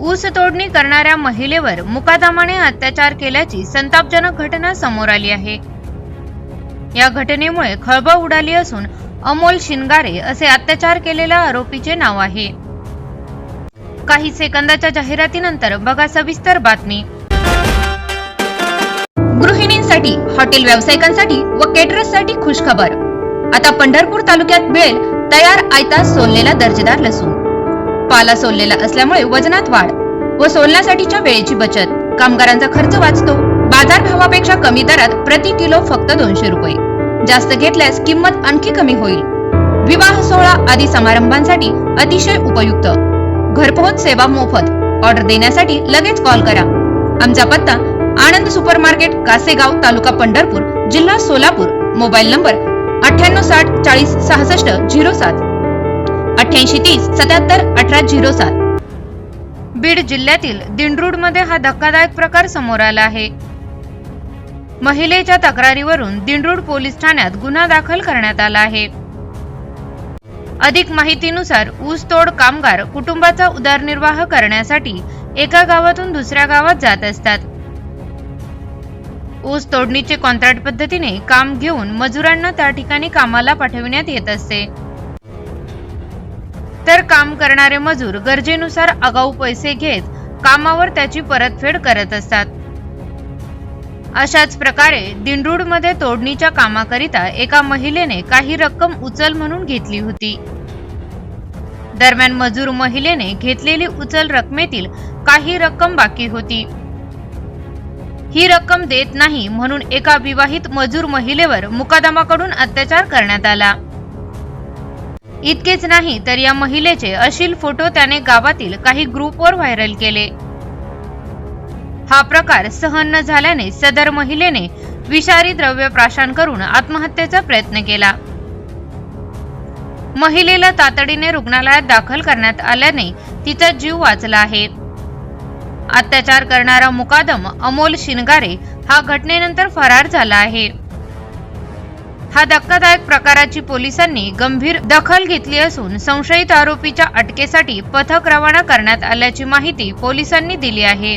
ऊस तोडणी करणाऱ्या महिलेवर मुकादमाने अत्याचार केल्याची संतापजनक घटना समोर आली आहे. या घटनेमुळे खळबळ उडाली असून अमोल शिनगारे असे अत्याचार केलेल्या आरोपीचे नाव आहे. काही सेकंदाच्या जाहिरातीनंतर बघा सविस्तर बातमी. गृहिणींसाठी हॉटेल व्यावसायिकांसाठी व केटरर्ससाठी खुशखबर. आता पंढरपूर तालुक्यात मिळेल तयार आयता सोललेला दर्जेदार लसूण. पाला सोललेला असल्यामुळे वजनात वाढ व सोलण्यासाठीच्या वेळेची बचत. कामगारांचा खर्च वाचतो. बाजार भावापेक्षा कमी दरात प्रति किलो फक्त दोनशे रुपये. जास्त घेतल्यास किंमत आणखी कमी होईल. विवाह सोहळा आदी समारंभांसाठी अतिशय उपयुक्त. घरपोहोच सेवा मोफत. ऑर्डर देण्यासाठी लगेच कॉल करा. आमचा पत्ता आनंद सुपर मार्केट कासेगाव तालुका पंढरपूर जिल्हा सोलापूर. मोबाईल नंबर अठ्ठ्याण्णव साठ चाळीस सहासष्ट झिरो सात. अठ्ठ्याऐंशी तीस सत्याहत्तर अठरा झिरो सात. बीड जिल्ह्यातील दिंडरूडमध्ये हा धक्कादायक प्रकार समोर आला आहे. महिलेच्या तक्रारीवरून दिंडरूड पोलीस ठाण्यात गुन्हा दाखल करण्यात आला आहे. अधिक माहितीनुसार ऊसतोड कामगार कुटुंबाचा उदरनिर्वाह करण्यासाठी एका गावातून दुसऱ्या गावात जात असतात. ऊस तोडणीचे कॉन्ट्रॅक्ट पद्धतीने काम घेऊन मजुरांना त्या ठिकाणी कामाला पाठविण्यात येत असते. तर काम करणारे मजूर गरजेनुसार आगाऊ पैसे घेत कामावर त्याची परतफेड करत असतात. अशाच प्रकारे दिंडूडमध्ये तोडणीच्या कामाकरिता एका महिलेने काही रक्कम उचल म्हणून घेतली होती. दरम्यान मजूर महिलेने घेतलेली उचल रकमेतील काही रक्कम बाकी होती. ही रक्कम देत नाही म्हणून एका विवाहित मजूर महिलेवर मुकादमाकडून अत्याचार करण्यात आला. इतकेच नाही तर या महिलेचे अश्लील फोटो त्याने गावातील काही ग्रुपवर व्हायरल केले. हा प्रकार सहन न झाल्याने सदर महिलेने विषारी द्रव्य प्राशन करून आत्महत्येचा प्रयत्न केला. महिलेला तातडीने रुग्णालयात दाखल करण्यात आल्याने तिचा जीव वाचला आहे. अत्याचार करणारा मुकादम अमोल शिनगारे हा घटनेनंतर फरार झाला आहे. हा धक्कादायक प्रकाराची पोलिसांनी गंभीर दखल घेतली असून संशयित आरोपीच्या अटकेसाठी पथक रवाना करण्यात आल्याची माहिती पोलिसांनी दिली आहे.